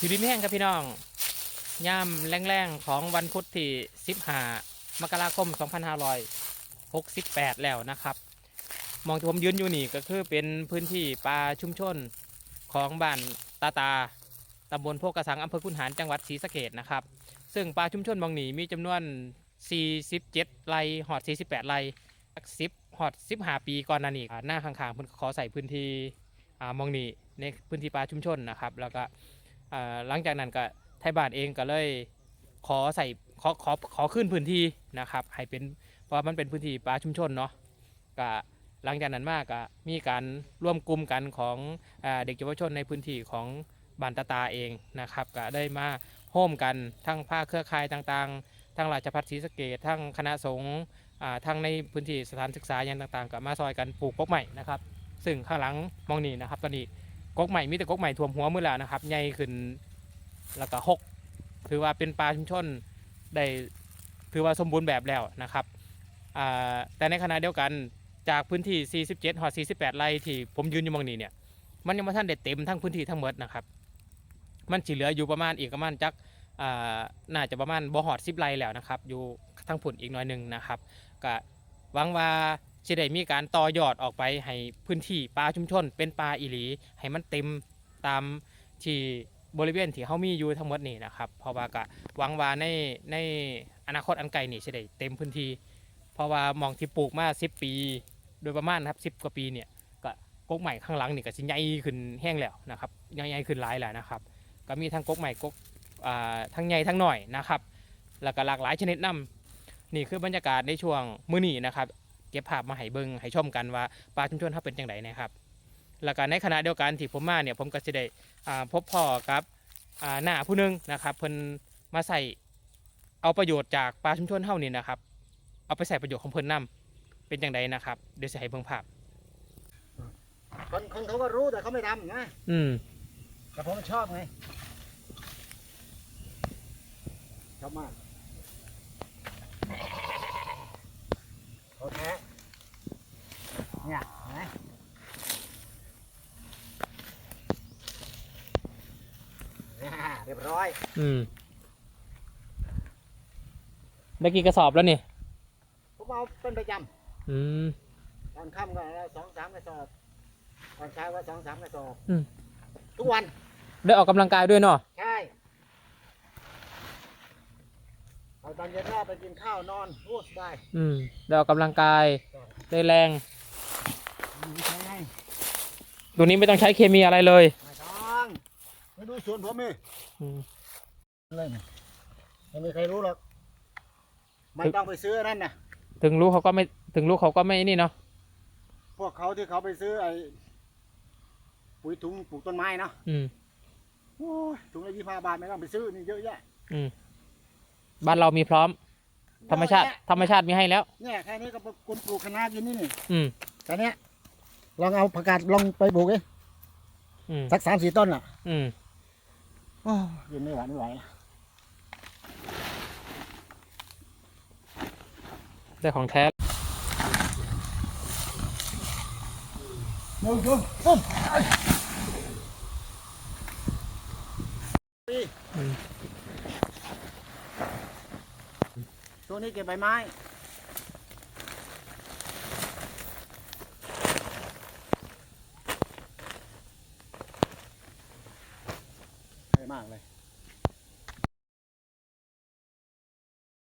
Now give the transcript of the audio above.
อยู่ดีไม่แห้งครับพี่น้องย่ามแรงๆของวันพุธที่15มกราคม 2568 แล้วนะครับ มองที่ผมยืนอยู่นี่ก็คือเป็นพื้นที่ป่าชุมชนของบ้านตาตาตำบลโพกกระสังอำเภอคุนหารจังหวัดศรีสะเกดนะครับ ซึ่งป่าชุมชนบางนี้มีจำนวน 47 ไร่หอด 48 ไร่10หอด 15 ปีก่อนน้านี้อ่าหน้าข้างๆเพิ่นขอใส่พื้นที่อ่ามองนี้ในพื้นที่ป่าชุมชนนะครับ แล้วก็ อ่าหลังจากนั้นก็ไทยบ้านเองก็เลยขอใส่ขอขอขอขึ้นพื้นที่นะครับให้เป็นเพราะว่ามันเป็นพื้นที่ป่าชุมชนเนาะก็หลังจากนั้นมากก็มีการร่วมกลุ่มกันของอาเด็กเยาวชนในพื้นที่ของบ้านตาตาเองนะครับก็ได้มาโฮมกันทั้งภาคเครือข่ายต่างๆ ทั้งราชพัฒศรีสะเกดทั้งคณะสงฆ์อ่าทั้งในพื้นที่สถานศึกษาอย่างต่างๆก็มาซอยกันปลูกกกใหม่นะครับ ซึ่งข้างหลังมองนี่นะครับตอนนี้ กกใหม่มีแต่กกใหม่ท่วมหัวมือแล้วนะครับใหญ่ขึ้นแล้วก็หกถือว่าเป็นป่าชุมชนได้ถือว่าสมบูรณ์แบบแล้วนะครับแต่ในขณะเดียวกันจากพื้นที่ 47หอด48 ไร่ที่ผมยืนอยู่มองนี่เนี่ย มันยังไม่ทันได้เต็มทั้งพื้นที่ทั้งหมดนะครับ มัน chỉ เหลืออยู่ประมาณอีกประมาณจักน่าจะประมาณบ่หอดสิบไร่แล้วนะครับ อยู่ทั้งผุนอีกหน้อยหนึ่งนะครับก็หวังว่า จะได้มีการต่อยอดออกไปให้พื้นที่ป่าชุมชน เป็นป่าอีหลี ให้มันเต็มตามที่บริเวณที่เขามีอยู่ทั้งหมดนี่นะครับเพราะว่าก็หวังว่าในในอนาคตอันไกลนี่จะได้เต็มพื้นที่ เพราะว่ามองที่ปลูกมา 10 ปี โดยประมาณครับ10 กว่าปีเนี่ยก็กกใหม่ข้างหลังนี่ก็สิใหญ่ขึ้นแห้งแล้วนะครับใหญ่ขึ้นหลายแล้วนะครับ ก็มีทั้งกกใหม่กกอ่าทั้งใหญ่ทั้งหน่อยนะครับ แล้วก็หลากหลายชนิดน้ำนี่คือบรรยากาศในช่วงมื้อนี้นะครับ เก็บภาพมาให้เบิ่งให้ชมกันว่าป่าชุมชนเขาเป็นจังไดนะครับ แล้วก็ในขณะเดียวกันที่ผมมาเนี่ยผมก็จะได้อ่าพบพ่อกับอ่าหน้าผู้หนึงนะครับเพิ่นมาใส่เอาประโยชน์จากป่าชุมชนเฮานี่นะครับ เอาไปใส่ประโยชน์ของเพิ่นนํเป็นจังไดนะครับ เดี๋ยวจะให้เบิ่งภาพคนคนเขาก็รู้แต่เขาไม่ทำนะอืมแต่ผมชอบไงชอบมากโอเคเนี่ยเห็นไหม เนี่ยเรียบร้อยอืมได้กี่กระสอบแล้วนี่ ผมเอาเป็นประจอืมำตอนค่ำก็เอาสองสามกระสอบตอนเช้าก็สองสามกระสอบอืม ทุกวันได้ออกกำลังกายด้วยเนาะใช่เอาตอนเย็นก็ไปกินข้าวนอนโอ้สบายอืม ได้ออกกำลังกายได้แรงไม่ใช่ไงตัวนี้ไม่ต้องใช้เคมีอะไรเลยไม่ต้อง ไม่ดูสวนผมนี่อืมเลยนะไม่มีใครรู้หรอกไม่ต้องไปซื้อนั่นนะถึงรู้เขาก็ไม่ถึงรู้เขาก็ไม่นี่เนาะพวกเขาที่เขาไปซื้อไอ้ปุ๋ยถุงปลูกต้นไม้เนาะอืมโอ้ยถุงละยี่สิบห้าบาทไม่ต้องไปซื้อนี่เยอะแยะอืมบ้านเรามีพร้อม ธรรมชาติเยอะแยะธรรมชาติมีให้แล้ว เนี่ยแค่นี้ก็คนปลูกคะน้ากินนี่นี่อืมแค่เนี้ยลองเอาผักกาดลองไปปลูกดิอืมสักสามสี่ต้นอะ อืมโอ้ ยกินไม่ไหวไม่ไหวละได้ของแท้หนึ่งสองปุ๊บอืมตัวนี้เก็บใบไม้ใหญ่ มากเลย